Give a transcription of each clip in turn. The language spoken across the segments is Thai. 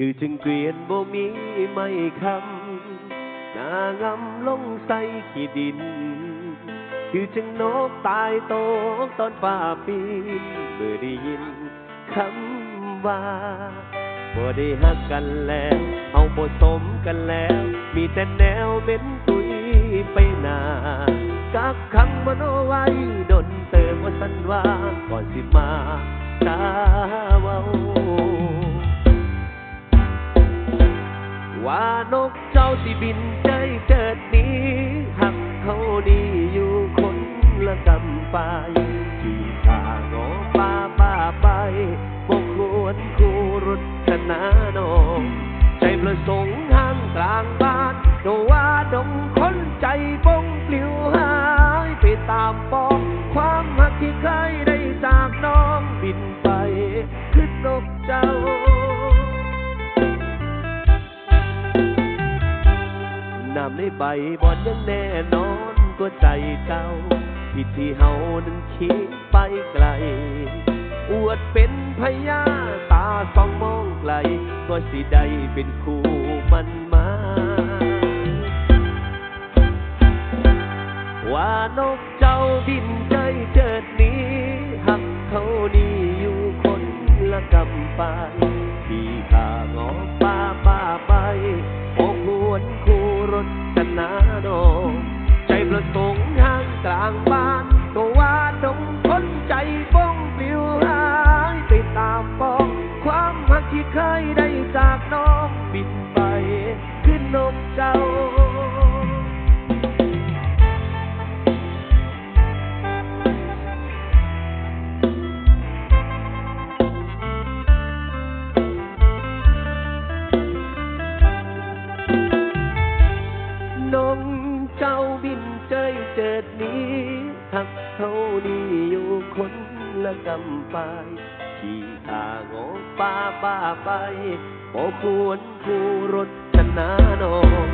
คือจึงเกวียนบ่มีไม่คำหน้างำลงใส่ขี้ดิน คือจึงนกตายโตตอนฟ้าปีนเมื่อได้ยินคำว่าบ่ได้หักกันแล้วเอาบ่สมกันแล้ว มีแต่แนวเม็นตุยไปหนากักขังมันไว้ดนเติมว่าสันว่าก่อนสิมาตาเว้า นกเจ้าสิบินใจเจิดนี้ หักเขาดีอยู่คนละกำไปขี่ขางอป่าป่าไปบกควรคู่รถชนะนองใจประสงค์ห้างกลางบ้านโนว่าดงคนใจบงปลิวหายไปตามปองความหักที่เคย น้ำในใบบอนยังแน่นอนกว่าใจเจ้าที่ที่เฮานั้นคิดไปไกล อวดเป็นพญาตาสองมองไกล ก็สิได้เป็นคู่มันมา ว่านกเจ้าบินใจเจิดหนี้หักเขานี่อยู่คนละกำไปที่ข้างอป่ เคยได้จากน้องบินไป ขึ้นนกเจ้านมเจ้าบินเจยเจิดหนี้หักเขานี่อยู่คนละกำไป ขี่ทางออกป้าป้าไปโอควรคู่รถชนะนอง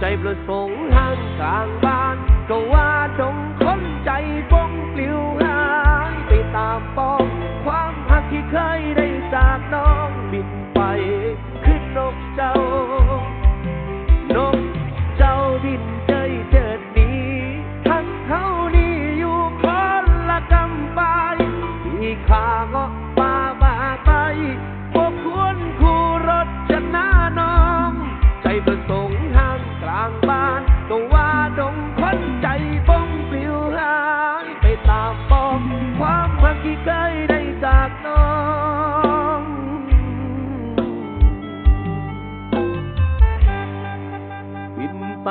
ใจประสงค์ห้างกลางบ้านก็ว่าจง ก็ว่าดงควันใจป้องปลิวหายไปตามมองความรักที่เคยได้จากน้องวินไป